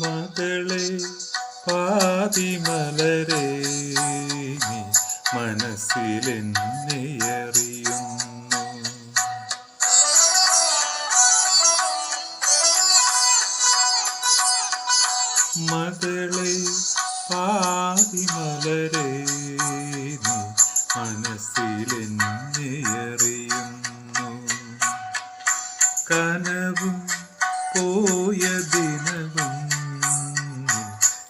മകളെ പാതിമലരെ നീ മനസ്സിലെന്നെ അറിയുന്നു. മകളെ പാതിമലരെ നീ മനസ്സിലെന്നെ കനവും പോയ ദിനവും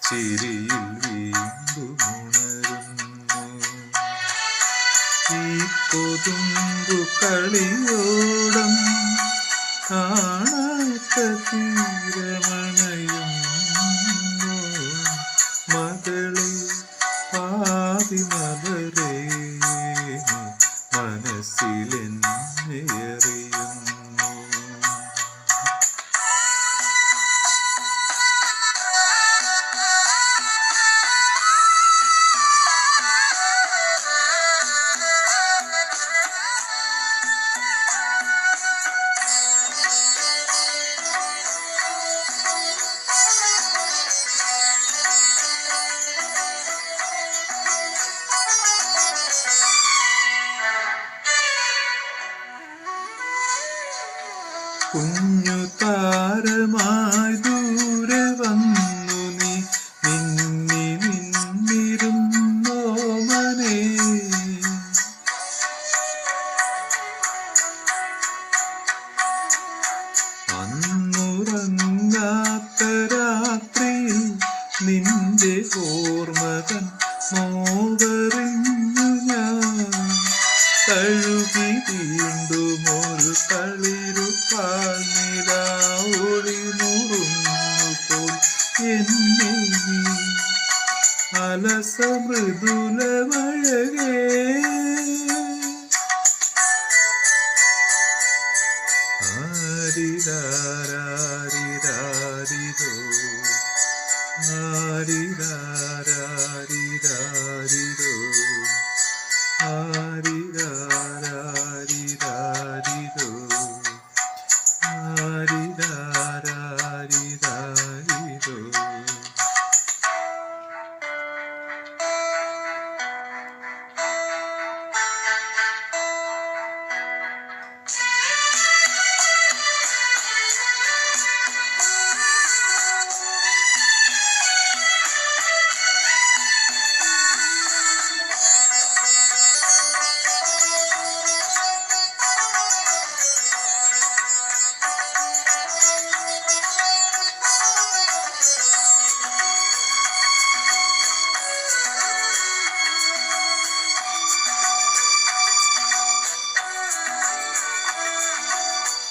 ചിരിയിൽ വീണ്ടുണരുന്നു ഈ കൊതുമ്പു കളിയോടം കാണാത്ത തീരമണയുന്നു. മകളെ പാതിമലരെ മനസ്സിലെന്നെ കുഞ്ഞു താരമായി ദൂരെ കഴുകി വീണ്ടും ഒരു കളിരുപ്പാൽ നിലാവൊളി നുറുങ്ങു പോൽ എന്നെ അലസ മൃദുല മഴകേ ആരിരാരിരാരിരോ ആരിരാരിരാരിരോ ആരിരാരിരാരിരോ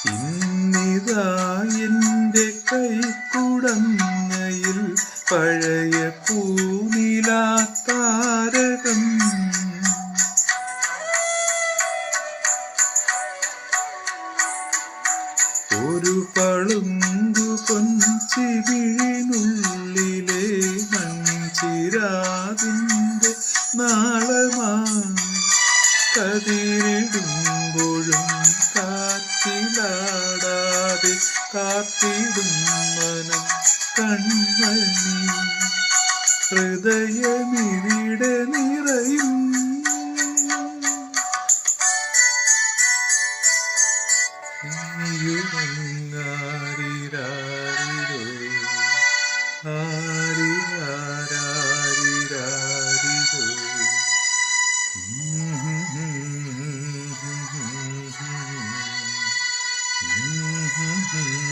ഇന്നിതാ എന്റെ കൈക്കുടങ്ങയിൽ പഴയ പൂനിലാത്താരകം ഒരു പളുങ്കു പൊൻചിവിഴിനുള്ളിലെ മൺചിരാതിന്റെ നാളമാ കതിരിടുമ്പോഴും കാത്തിടുന്നനം കൺമണി ഹൃദയമിവിടെ നിറയും Mm-hmm.